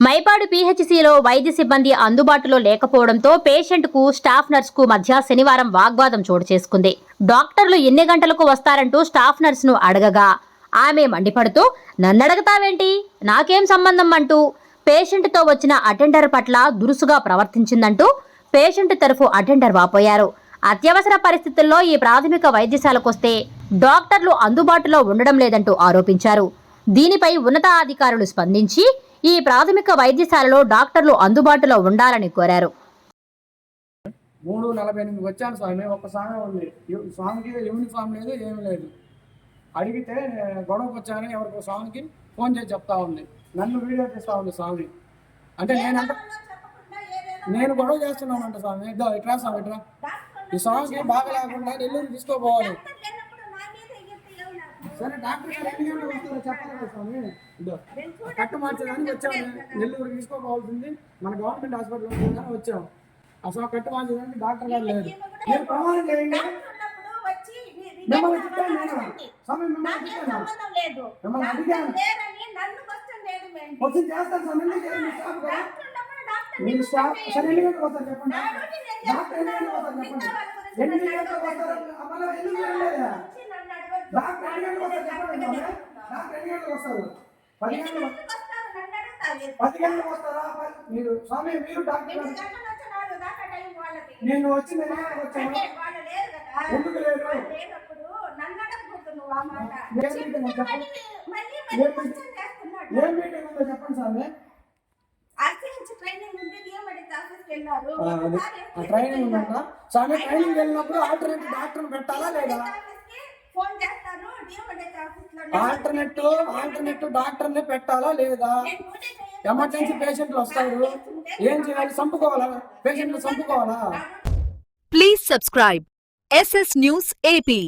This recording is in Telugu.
మైపాడు పీహెచ్సీలో వైద్య సిబ్బంది అందుబాటులో లేకపోవడంతో పేషెంట్కు స్టాఫ్ నర్స్కు మధ్య శనివారం వాగ్వాదం చోటు చేసుకుంది. డాక్టర్లు ఎన్ని గంటలకు వస్తారంటూ స్టాఫ్ నర్స్ను అడగగా ఆమె మండిపడుతూ నన్నడగతావేంటి నాకేం సంబంధం అంటూ పేషెంట్తో వచ్చిన అటెండర్ పట్ల దురుసుగా ప్రవర్తించిందంటూ పేషెంట్ తరఫు అటెండర్ వాపోయారు. అత్యవసర పరిస్థితుల్లో ఈ ప్రాథమిక వైద్యశాలకొస్తే డాక్టర్లు అందుబాటులో ఉండడం లేదంటూ ఆరోపించారు. దీనిపై ఉన్నతాధికారులు స్పందించి ఈ ప్రాథమిక వైద్యశాలలో డాక్టర్లు అందుబాటులో ఉండాలని కోరారు. మూడు నలభై ఎనిమిది వచ్చాను స్వామి. ఒక్క స్వామి ఉంది. స్వామికి యూనిఫామ్ లేదు ఏమీ లేదు. అడిగితే గొడవకు వచ్చాను. ఎవరికి స్వామికి ఫోన్ చేసి చెప్తా ఉంది. నన్ను వీడియో తీస్తా ఉంది స్వామి. అంటే నేనంట నేను గొడవ చేస్తున్నానంట స్వామి. ఇద్దా ఇట్రా స్వామి ఇట్రా. ఈ స్వామికి బాగా లేకుండా నెల్లూరు తీసుకోపోవాలి. సరే డాక్టర్ గారు ఎన్ని గంటలకు వస్తారో చెప్పాలి కదా స్వామి. కట్టు మార్చడానికి వచ్చాము. నెల్లూరు తీసుకోపోవాల్సింది. మన గవర్నమెంట్ హాస్పిటల్ ఉంటుందని వచ్చాం అసలు కట్టు మార్చడానికి డాక్టర్ గారు లేరు. మీరు ప్రమాణం చేయండి. మిమ్మల్ని తిట్టాను నేను. స్వామి మిమ్మల్ని తిట్టాను. మిమ్మల్ని అడిగాను. చేస్తాను స్వామి. ఎందుకు స్టాఫ్ మీరు స్టాఫ్ సరే ఎన్ని గంటలకు వస్తారు చెప్పండి. డాక్టర్ ఎన్ని గంటలకు వస్తారు చెప్పండి. ఎన్ని గంటలకు వస్తారు? అమ్మ ఎందుకు చేయలేదా? డాక్టర్ ఎన్ని గంటలకు వస్తారు గంటలకు పది గంటలకు పది గంటలకు వస్తారా? మీరు స్వామి మీరు డాక్టర్ నేను వచ్చి నేను వచ్చాను? ఎందుకు లేదు ఏం మీటింగ్ ఉందో? చెప్పండి. స్వామి. ఆ ట్రైనింగ్ ఉందంట స్వామి ట్రైనింగ్ వెళ్ళినప్పుడు ఆల్టర్నేట్ డాక్టర్ పెట్టాలా లేదా? ఆల్టర్నేట్ ఆల్టర్నేట్ డాక్టర్ని పెట్టాలా లేదా? ఎమర్జెన్సీ పేషెంట్లు వస్తారు. ఏం చేయాలి? చంపుకోవాలా? పేషెంట్లు చంపుకోవాలా? Please subscribe S S news A P